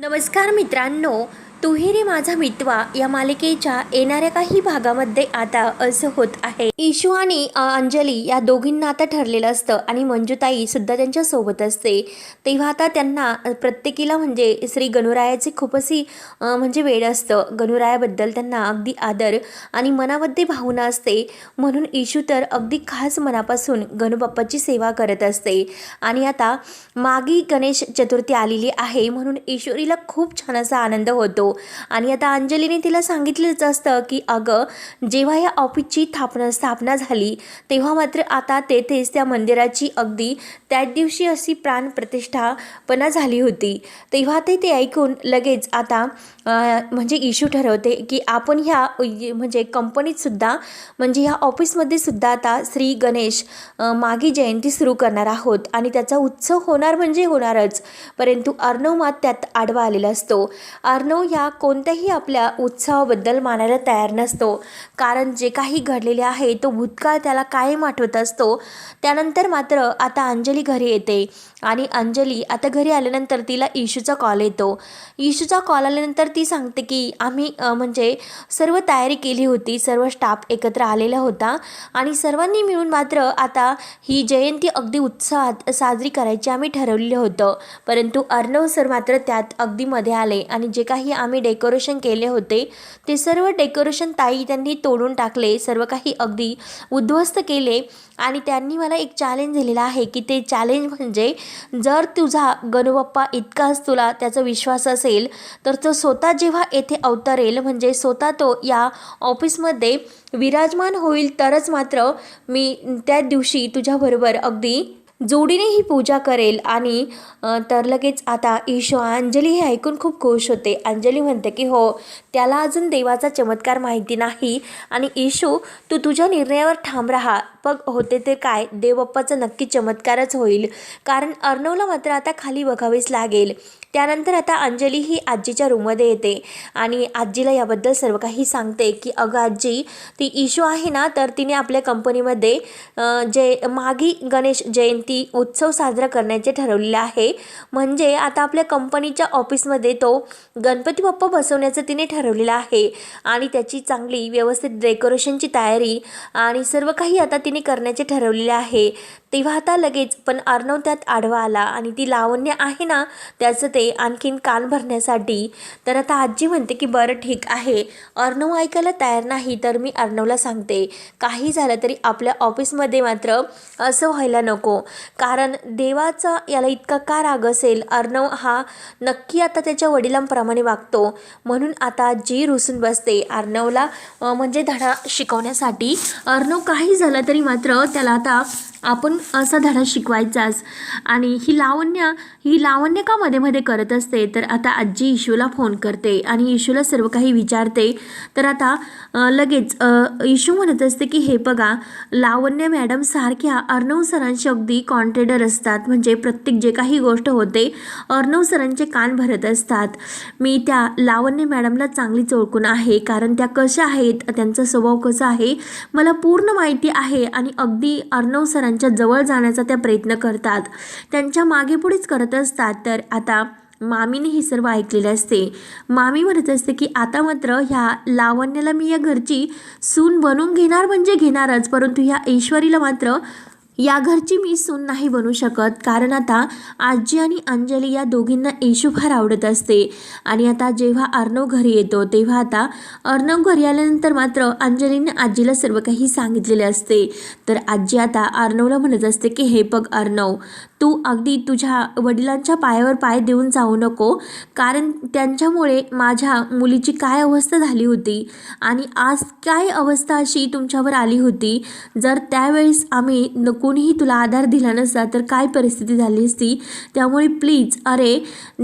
नमस्कार मित्रांनो तुही रे माझा मितवा या मालिकेच्या येणाऱ्या काही भागामध्ये आता असं होत आहे. इशू आणि अंजली या दोघींना आता ठरलेलं असतं आणि मंजुताई सुद्धा त्यांच्यासोबत असते. तेव्हा आता त्यांना प्रत्येकीला म्हणजे श्री गणुरायाचे खूपशी म्हणजे वेळ असतं. गणुरायाबद्दल त्यांना अगदी आदर आणि मनामध्ये भावना असते. म्हणून इशू तर अगदी खास मनापासून गणुबाप्पाची सेवा करत असते. आणि आता मागी गणेश चतुर्थी आलेली आहे. म्हणून ईश्वरीला खूप छान असा आनंद होतो. आणि आता अंजलीने तिला सांगितलंच असतं की अगं जेव्हा या ऑफिसची स्थापना स्थापना झाली तेव्हा मात्र आता तेथेच त्या मंदिराची अगदी त्याच दिवशी अशी प्राणप्रतिष्ठापना झाली होती. तेव्हा ते ते ऐकून लगेच आता म्हणजे इशू ठरवते की आपण ह्या म्हणजे कंपनीतसुद्धा म्हणजे ह्या ऑफिसमध्ये सुद्धा आता श्री गणेश मागी जयंती सुरू करणार आहोत आणि त्याचा उत्सव होणार म्हणजे होणारच. परंतु अर्णव मात त्यात आडवा आलेला असतो. अर्णव हा कोणत्याही आपल्या उत्सवाबद्दल मानायला तयार नसतो. कारण जे काही घडलेले आहे तो भूतकाळ त्याला कायम आठवत असतो. त्यानंतर मात्र आता अंजली घरी येते. आणि अंजली आता घरी आल्यानंतर तिला इशूचा कॉल येतो. इशूचा कॉल आल्यानंतर ती सांगते की आम्ही म्हणजे सर्व तयारी केली होती. सर्व स्टाफ एकत्र आलेला होता. आणि सर्वांनी मिळून मात्र आता ही जयंती अगदी उत्साहात साजरी करायची आम्ही ठरवलेलं होतं. परंतु अर्णव सर मात्र त्यात अगदी मध्ये आले आणि जे काही आम्ही डेकोरेशन केले होते. ते सर्व डेकोरेशन ताई त्यांनी तोडून टाकले सर्व काही अगदी उद्ध्वस्त केले. आणि त्यांनी मला एक चॅलेंज दिलेला आहे की ते चॅलेंज म्हणजे जर तुझा गणुबाप्पा इतकाच तुला त्याचा विश्वास असेल तर तो स्वतः जेव्हा येथे अवतरेल म्हणजे स्वतः तो या ऑफिसमध्ये विराजमान होईल तरच मात्र मी त्या दिवशी तुझ्याबरोबर अगदी जोडीने ही पूजा करेल आणि तर लगेच आता ईशो अंजली हे ऐकून खूप खुश होते. अंजली म्हणते की हो त्याला अजून देवाचा चमत्कार माहिती नाही आणि ईशो तू तुझ्या निर्णयावर ठाम राहा. पग होते ते काय? देवबाप्पाचा नक्की चमत्कारच होईल. कारण अर्णवला मात्र आता खाली बघावीच लागेल. त्यानंतर आता अंजली ही आजीच्या रूममध्ये येते. आणि आजीला याबद्दल सर्व काही सांगते की अगं आजी ती इशू आहे ना तर तिने आपल्या कंपनीमध्ये जे मागी गणेश जयंती उत्सव साजरा करण्याचे ठरवलेले आहे. म्हणजे आता आपल्या कंपनीच्या ऑफिसमध्ये तो गणपती बाप्पा बसवण्याचं तिने ठरवलेलं आहे. आणि त्याची चांगली व्यवस्थित डेकोरेशनची तयारी आणि सर्व काही आता तिने करण्याचे ठरवलेले आहे. तेव्हा आता लगेच पण अर्णव त्यात आडवा आला आणि ती लावण्य आहे ना त्याचं ते आणखीन कान भरण्यासाठी. तर आता आजी म्हणते की बरं ठीक आहे. अर्णव ऐकायला तयार नाही तर मी अर्णवला सांगते. काही झालं तरी आपल्या ऑफिसमध्ये मात्र असं व्हायला नको. कारण देवाचा याला इतका का राग असेल? अर्णव हा नक्की आता त्याच्या वडिलांप्रमाणे वागतो. म्हणून आता जी रुसून बसते. अर्णवला म्हणजे धडा शिकवण्यासाठी. अर्णव काही झालं तरी मात्र त्याला आता आपण असा धडा शिकवायचाच आणि ही लावण्य ही लावण्य का मध्ये मध्ये करत असते? तर आता आजी इशूला फोन करते आणि इशूला सर्व काही विचारते. तर आता लगेच इशू म्हणत असते की हे बघा लावण्य मॅडम सारख्या अर्णव सरांशी अगदी कॉन्टेडर असतात. म्हणजे प्रत्येक जे काही गोष्ट होते अर्णव सरांचे कान भरत असतात. मी त्या लावण्य मॅडमला चांगलीच ओळखून आहे. कारण त्या कशा आहेत? त्यांचा स्वभाव कसा आहे? मला पूर्ण माहिती आहे आणि अगदी अर्णव सरांच्या जवळ जाण्याचा त्या प्रयत्न करतात. त्यांच्या मागे पुढेच करत असतात. तर आता मामीने हे सर्व ऐकलेले असते. मामी म्हणत असते की आता मात्र ह्या लावण्याला मी या घरची सून बनवून घेणार म्हणजे घेणारच. परंतु ह्या ईश्वरीला मात्र या घरची मी सून नाही बनू शकत कारण आता आजी आणि अंजली या दोघींना येशू फार आवडत असते. आणि आता जेव्हा अर्णव घरी येतो तेव्हा आता अर्णव घरी आल्यानंतर मात्र अंजलीने आजीला सर्व काही सांगितलेले असते. तर आजी आता अर्णवला म्हणत असते की हे बघ अर्णव तू अगदी तुझ्या वडिलांच्या पायावर पाय देऊन जाऊ नको. कारण त्यांच्यामुळे माझ्या मुलीची काय अवस्था झाली होती आणि आज काय अवस्था अशी तुमच्यावर आली होती. जर त्यावेळेस आम्ही न कोणीही तुला आधार दिला नसता तर काय परिस्थिती झाली असती? त्यामुळे प्लीज अरे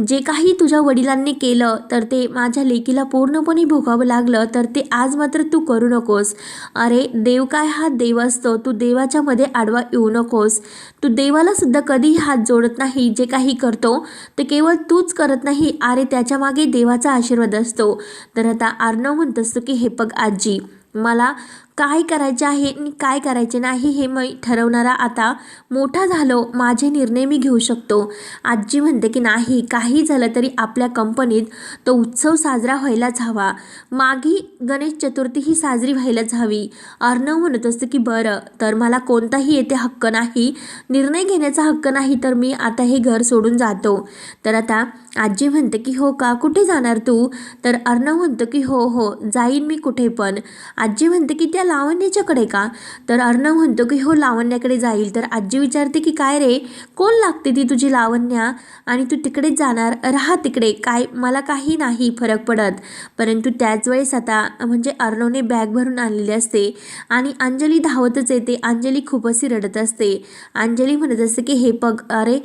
जे काही तुझ्या वडिलांनी केलं तर ते माझ्या लेकीला पूर्णपणे भोगावं लागलं तर ते आज मात्र तू करू नकोस. अरे देव काय हा देव असतो? तू देवाच्यामध्ये आडवा येऊ नकोस. तू देवाला सुद्धा कधीही हात जोडत नाही जे काही करतो ते केवळ तूच करत नाही अरे त्याच्यामागे देवाचा आशीर्वाद असतो. तर आता आर्णव म्हणत असतो की हे बघ आजी मला काय करायचे आहे आणि काय करायचे नाही हे मी ठरवणारा आता मोठा झालो माझे निर्णय मी घेऊ शकतो. आजी म्हणते की नाही काही झालं तरी आपल्या कंपनीत तो उत्सव साजरा व्हायलाच हवा. मागी गणेश चतुर्थी ही साजरी व्हायलाच हवी. अर्णव म्हणत असतं की बरं तर मला कोणताही येथे हक्क नाही निर्णय घेण्याचा हक्क नाही तर मी आता हे घर सोडून जातो. तर आता आजी म्हणते की हो का कुठे जाणार तू? तर अर्णव म्हणतो की हो हो जाईन मी कुठे पण. आजी म्हणते की त्या लावण्याच्याकडे का? तर अर्णव म्हणतो की हो लावण्याकडे जाईल. तर आजी विचारते की काय रे? कोण लागते ती तुझी लावण्या? आणि तू तिकडेच जाणार? राहा तिकडे. काय? मला काही नाही फरक पडत. परंतु त्याच वेळेस आता म्हणजे अर्णवने बॅग भरून आणलेली असते आणि अंजली धावतच येते. अंजली खूप अशी रडत असते. अंजली म्हणत असते की हे पग अरे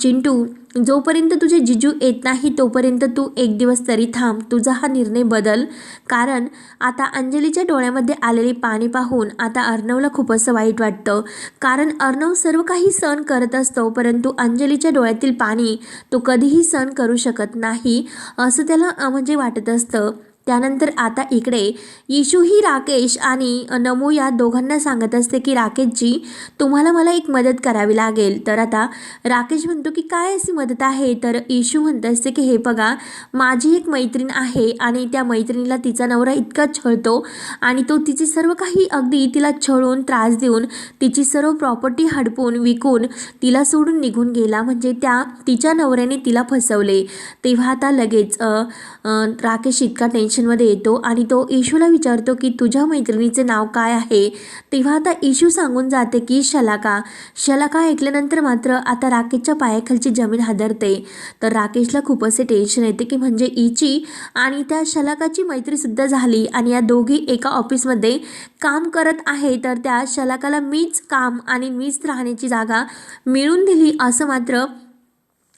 चिंटू जोपर्यंत तुझे जिजू येत नाही तोपर्यंत तू एक दिवस तरी थांब. तुझा हा निर्णय बदल. कारण आता अंजलीच्या डोळ्यामध्ये आलेले पाणी पाहून आता अर्णवला खूप असं वाईट वाटतं. कारण अर्णव सर्व काही सहन करत असतो परंतु अंजलीच्या डोळ्यातील पाणी तो कधीही सहन करू शकत नाही असं त्याला म्हणजे वाटत असतं. त्यानंतर आता इकडे येशूही राकेश आणि नमू या दोघांना सांगत असते की राकेशजी तुम्हाला मला एक मदत करावी लागेल. तर आता राकेश म्हणतो की काय अशी मदत आहे? तर येशू म्हणत असते की हे बघा माझी एक मैत्रीण आहे आणि त्या मैत्रिणीला तिचा नवरा इतका छळतो आणि तो तिचे सर्व काही अगदी तिला छळून त्रास देऊन तिची सर्व प्रॉपर्टी हडपून विकून तिला सोडून निघून गेला. म्हणजे त्या तिच्या नवऱ्याने तिला फसवले. तेव्हा आता लगेच राकेश इतका टेन्शन टेन्शनमध्ये येतो आणि तो इशूला विचारतो की तुझ्या मैत्रिणीचे नाव काय आहे? तेव्हा आता इशू सांगून जाते की शलाका. शलाका ऐकल्यानंतर मात्र आता राकेशच्या पायाखालची जमीन हादरते. तर राकेशला खूप असे टेन्शन येते की म्हणजे इची आणि त्या शलाकाची मैत्रीसुद्धा झाली आणि या दोघी एका ऑफिसमध्ये काम करत आहे तर त्या शलाकाला मीच काम आणि मीच राहण्याची जागा मिळून दिली असं मात्र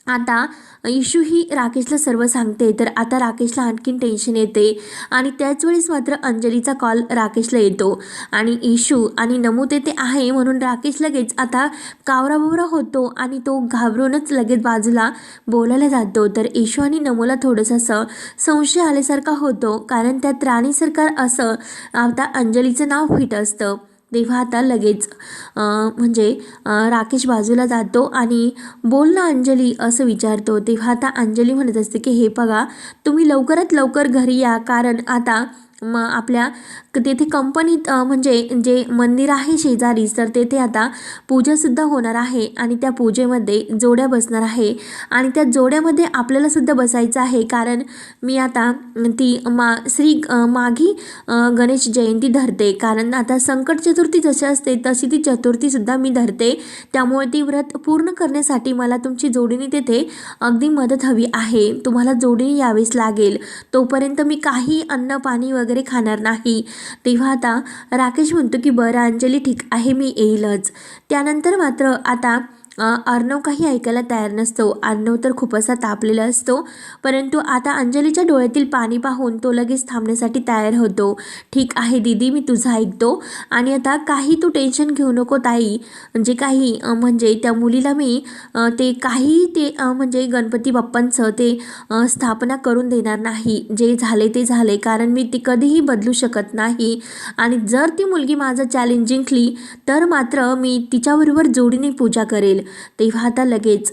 आता इशू ही राकेशला सर्व सांगते तर आता राकेशला आणखीन टेन्शन येते. आणि त्याच वेळेस मात्र अंजलीचा कॉल राकेशला येतो. आणि इशू आणि नमू तेथे आहे म्हणून राकेश लगेच आता कावराबावरा होतो आणि तो घाबरूनच लगेच बाजूला बोलायला जातो. तर इशू आणि नमूला थोडंसं असं संशय आल्यासारखा होतो कारण त्यात राणी सरकार असं आता अंजलीचं नाव फिट असतं. तेव्हा आता लगेच म्हणजे राकेश बाजूला जातो आणि बोल ना अंजली असं विचारतो. तेव्हा आता अंजली म्हणत असते की हे बघा तुम्ही लवकरात लवकर घरी या. कारण आता मग आपल्या तेथे कंपनीत म्हणजे जे मंदिर आहे शेजारीच तर तेथे आता पूजासुद्धा होणार आहे आणि त्या पूजेमध्ये जोड्या बसणार आहे. आणि त्या जोड्यामध्ये आपल्यालासुद्धा बसायचं आहे कारण मी आता ती मा श्री माघी गणेश जयंती धरते. कारण आता संकट चतुर्थी जशी असते तशी ती चतुर्थीसुद्धा मी धरते. त्यामुळे ती व्रत पूर्ण करण्यासाठी मला तुमची जोडीने तेथे अगदी मदत हवी आहे. तुम्हाला जोडीने यावेच लागेल. तोपर्यंत मी काही अन्न पाणी वगैरे खाणार नाही. तेव्हा आता राकेश म्हणतो की बरं अंजली ठीक आहे मी येईलच. त्यानंतर मात्र आता अर्णव काही ऐकायला तयार नसतो. अर्णव तर खूप असा तापलेला असतो. परंतु आता अंजलीच्या डोळ्यातील पाणी पाहून तो लगेच थांबण्यासाठी तयार होतो. ठीक आहे दीदी मी तुझं ऐकतो. आणि आता काही तू टेन्शन घेऊ नको ताई. जे काही म्हणजे त्या मुलीला मी ते काही ते म्हणजे गणपती बाप्पांचं ते स्थापना करून देणार नाही. जे झाले ते झाले. कारण मी ती कधीही बदलू शकत नाही. आणि जर ती मुलगी माझं चॅलेंज जिंकली तर मात्र मी तिच्याबरोबर जोडीने पूजा करेल. तेव्हा आता लगेच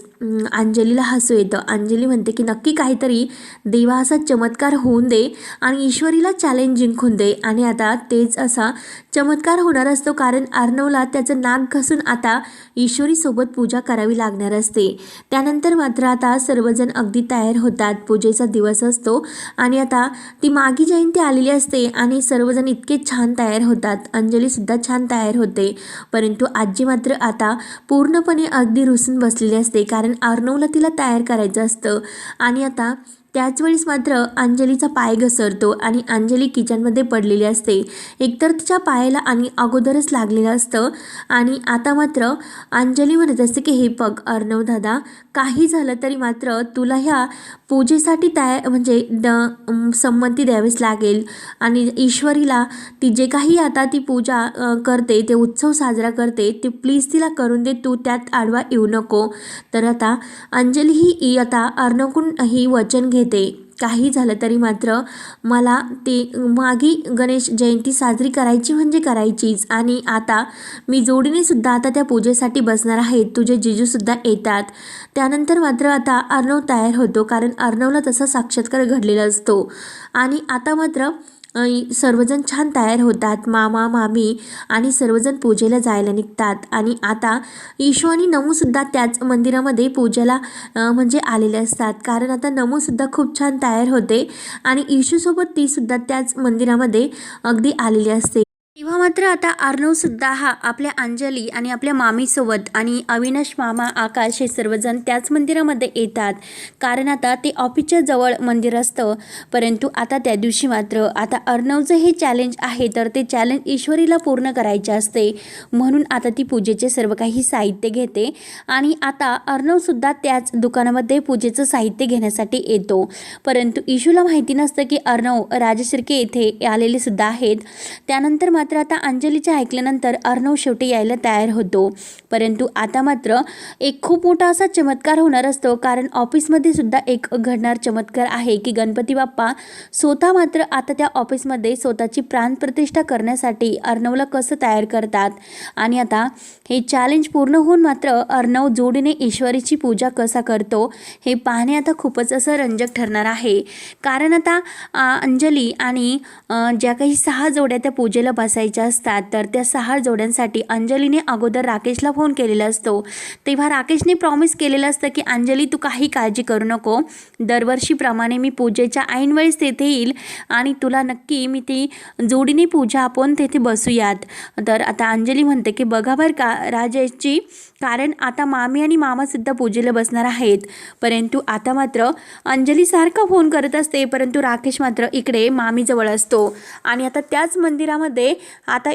अंजलीला हसू येतं. अंजली म्हणते की नक्की काहीतरी देवा असा चमत्कार होऊन दे आणि ईश्वरीला चॅलेंज जिंकून दे. आणि आता तेच असा चमत्कार होणार असतो कारण अर्णवला त्याचं नाक घसून आता ईश्वरीसोबत पूजा करावी लागणार असते. त्यानंतर मात्र आता सर्वजण अगदी तयार होतात. पूजेचा दिवस असतो आणि आता ती मागी जयंती आलेली असते आणि सर्वजण इतके छान तयार होतात. अंजलीसुद्धा छान तयार होते. परंतु आजी मात्र आता पूर्णपणे अगदी रुसून बसलेली असते. कारण अर्नवला तिला तयार करायचं असतं. आणि आता त्याच वेळेस मात्र अंजलीचा पाय घसरतो आणि अंजली किचनमध्ये पडलेली असते. एकतर तिच्या पायाला आणि अगोदरच लागलेलं असतं. आणि आता मात्र अंजली म्हणत असते की हे बघ अर्णव दादा काही झालं तरी मात्र तुला ह्या पूजेसाठी तयार म्हणजे द संमती द्यावीच लागेल. आणि ईश्वरीला ती जे काही आता ती पूजा करते ते उत्सव साजरा करते ते प्लीज तिला करून दे तू त्यात आडवा येऊ नको. तर आता अंजली ही आता अर्णकुंड ही वचन घेते. काही झालं तरी मात्र मला ते मागी गणेश जयंती साजरी करायची म्हणजे करायचीच. आणि आता मी जोडीनेसुद्धा आता त्या पूजेसाठी बसणार आहेत तुझे जिजूसुद्धा येतात. त्यानंतर मात्र आता अर्णव तयार होतो. कारण अर्णवला तसा साक्षात्कार घडलेला असतो. आणि आता मात्र सर्वजण छान तयार होतात. मामा मामी आणि सर्वजण पूजेला जायला निघतात. आणि आता ईशू आणि नमूसुद्धा त्याच मंदिरामध्ये पूजेला म्हणजे आलेले असतात. कारण आता नमूसुद्धा खूप छान तयार होते आणि ईशूसोबत तीसुद्धा त्याच मंदिरामध्ये अगदी आलेली असते. तेव्हा मात्र आता अर्णवसुद्धा हा आपल्या अंजली आणि आपल्या मामीसोबत आणि अविनाश मामा आकाश हे सर्वजण त्याच मंदिरामध्ये येतात. कारण आता ते ऑफिसच्या जवळ मंदिर असतं. परंतु आता त्या दिवशी मात्र आता अर्णवचं हे चॅलेंज आहे तर ते चॅलेंज ईश्वरीला पूर्ण करायचे असते. म्हणून आता ती पूजेचे सर्व काही साहित्य घेते आणि आता अर्णवसुद्धा त्याच दुकानामध्ये पूजेचं साहित्य घेण्यासाठी येतो. परंतु इशूला माहिती नसतं की अर्णव राजशिर्के येथे आलेले सुद्धा आहेत. त्यानंतर मात्र मात्र आता अंजलीच्या ऐकल्यानंतर अर्णव शेवटी यायला तयार होतो. परंतु आता मात्र एक खूप मोठा असा चमत्कार होणार असतो. कारण ऑफिसमध्ये सुद्धा एक घडणार चमत्कार आहे की गणपती बाप्पा स्वतः मात्र आता त्या ऑफिसमध्ये स्वतःची प्राणप्रतिष्ठा करण्यासाठी अर्णवला कसं तयार करतात? आणि आता हे चॅलेंज पूर्ण होऊन मात्र अर्णव जोडीने ईश्वरीची पूजा कसा करतो? हे पाहणे आता खूपच असं रंजक ठरणार आहे. कारण आता अंजली आणि ज्या काही सहा जोड्या त्या पूजेला बसायच्या असतात. तर त्या सहा जोड्यांसाठी अंजलीने अगोदर राकेशला फोन केलेला असतो. तेव्हा राकेशने प्रॉमिस केलेलं असतं की अंजली तू काही काळजी करू नको. दरवर्षीप्रमाणे मी पूजेच्या ऐनवेळेस तेथे येईल आणि तुला नक्की मी ती जोडीने पूजा आपण तेथे बसूयात. तर आता अंजली म्हणते की बघा बरं का राजेशची कारण आता मामी आणि मामासुद्धा पूजेला बसणार आहेत. परंतु आता मात्र अंजली सारखा फोन करत असते परंतु राकेश मात्र इकडे मामीजवळ असतो. आणि आता त्याच मंदिरामध्ये आता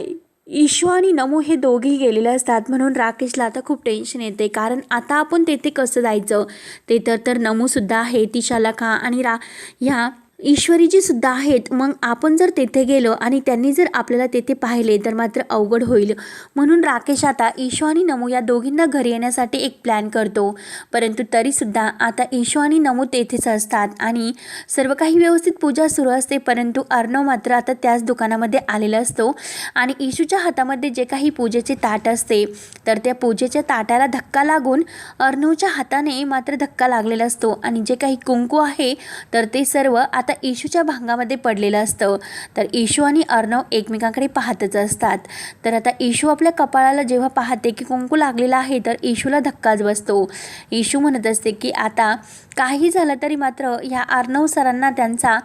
ईशू आणि नमो हे दोघेही गेलेले असतात. म्हणून राकेशला आता खूप टेन्शन येते कारण आता आपण तेथे कसं जायचं? ते तर तर नमूसुद्धा आहे तिशाला शालाखा आणि रा ह्या ईश्वरीजी सुद्धा आहेत. मग आपण जर तेथे गेलो आणि त्यांनी जर आपल्याला तेथे पाहिले तर मात्र अवघड होईल. म्हणून राकेश आता ईशो आणि नमू या दोघींना घरी येण्यासाठी एक प्लॅन करतो. परंतु तरीसुद्धा आता ईशो आणि नमू तेथेच असतात आणि सर्व काही व्यवस्थित पूजा सुरू असते परंतु अर्णव मात्र आता त्याच दुकानामध्ये आलेला असतो आणि ईशूच्या हातामध्ये जे काही पूजेचे ताट असते तर त्या पूजेच्या ताटाला धक्का लागून अर्णवच्या हाताने मात्र धक्का लागलेला असतो. आणि जे काही कुंकू आहे तर ते सर्व आता आता येशूच्या भांगामध्ये पडलेलं असतं. तर येशू आणि अर्णव एकमेकांकडे पाहतच असतात. तर आता येशू आपल्या कपाळाला जेव्हा पाहते की कुंकू लागलेला आहे तर येशूला धक्काच बसतो. येशू म्हणत असते की आता काही झालं तरी मात्र ह्या अर्णव सरांना त्यांचा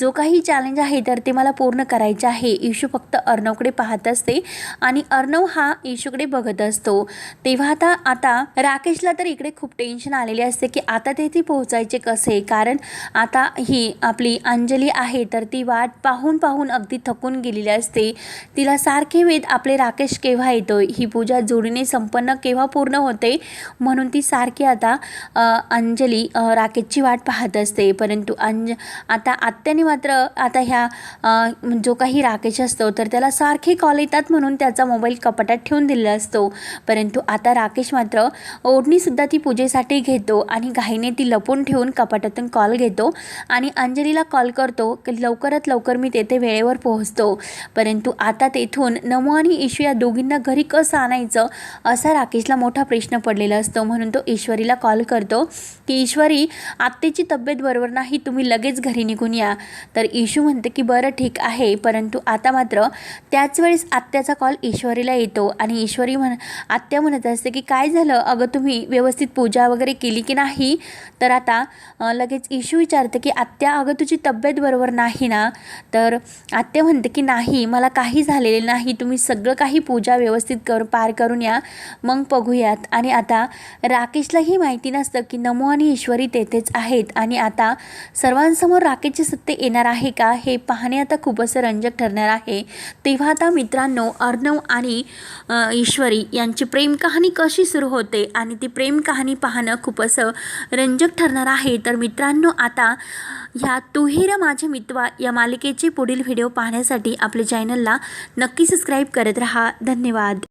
जो काही चॅलेंज आहे तर ते मला पूर्ण करायचे आहे. येशू फक्त अर्णवकडे पाहत असते आणि अर्णव हा येशूकडे बघत असतो. तेव्हा आता आता राकेशला तर इकडे खूप टेन्शन आलेले असते की आता तेथे पोहोचायचे कसे? कारण आता ही आपली अंजली आहे तर ती वाट पाहून पाहून अगदी थकून गेलेली असते. तिला सारखे वेद आपले राकेश केव्हा येतोय ही पूजा जोडीने संपन्न केव्हा पूर्ण होते? म्हणून ती सारखी आता अंजली राकेशची वाट पाहत असते. परंतु अंज आता आत्याने मात्र आता ह्या जो काही राकेश असतो तर त्याला सारखे कॉल येतात म्हणून त्याचा मोबाईल कपाटात ठेवून दिलेला असतो. परंतु आता राकेश मात्र ओढणीसुद्धा ती पूजेसाठी घेतो आणि घाईने ती लपून ठेवून कपाटातून कॉल घेतो. आणि अंजलीला कॉल करतो की लवकरात लवकर मी तेथे वेळेवर पोहोचतो. परंतु आता तेथून नमो आणि ईश्वर या दोघींना घरी कसं आणायचं असा राकेशला मोठा प्रश्न पडलेला असतो. म्हणून तो ईश्वरीला कॉल करतो की ईश्वरी आत्तेची तब्येत बरोबर नाही तुम्ही लगेच घरी निघून या. तर ईशू म्हणते की बरं ठीक आहे. परंतु आता मात्र त्याच वेळेस आत्याचा कॉल ईश्वरीला येतो आणि ईश्वरी म्हण आत्या म्हणत असते की काय झालं? अगं तुम्ही व्यवस्थित पूजा वगैरे केली की नाही? तर आता लगेच ईशू विचारतं की आत्या अगं तुझी तब्येत बरोबर नाही ना तर आत्या म्हणते की नाही मला काही झालेले नाही तुम्ही सगळं काही पूजा व्यवस्थित कर पार करून या मग बघूयात. आणि आता राकेशलाही माहिती नसतं की नमो आणि ईश्वरी तेथेच आहेत. आणि आता सर्वांसमोर राकेशचे सत्य येणार आहे का हे पाहणे आता खूपच रंजक ठरणार आहे. तेव्हा आता मित्रांनो अर्णव आणि ईश्वरी यांची प्रेम कहाणी कशी सुरू होते आणि ती प्रेम कहाणी पाहणं खूपच रंजक ठरणार आहे. तर मित्रांनो आता ह्या तुहीर माझे मित्वा या मालिकेचे पुढील व्हिडिओ पाहण्यासाठी आपल्या चॅनलला नक्की सबस्क्राईब करत रहा. धन्यवाद.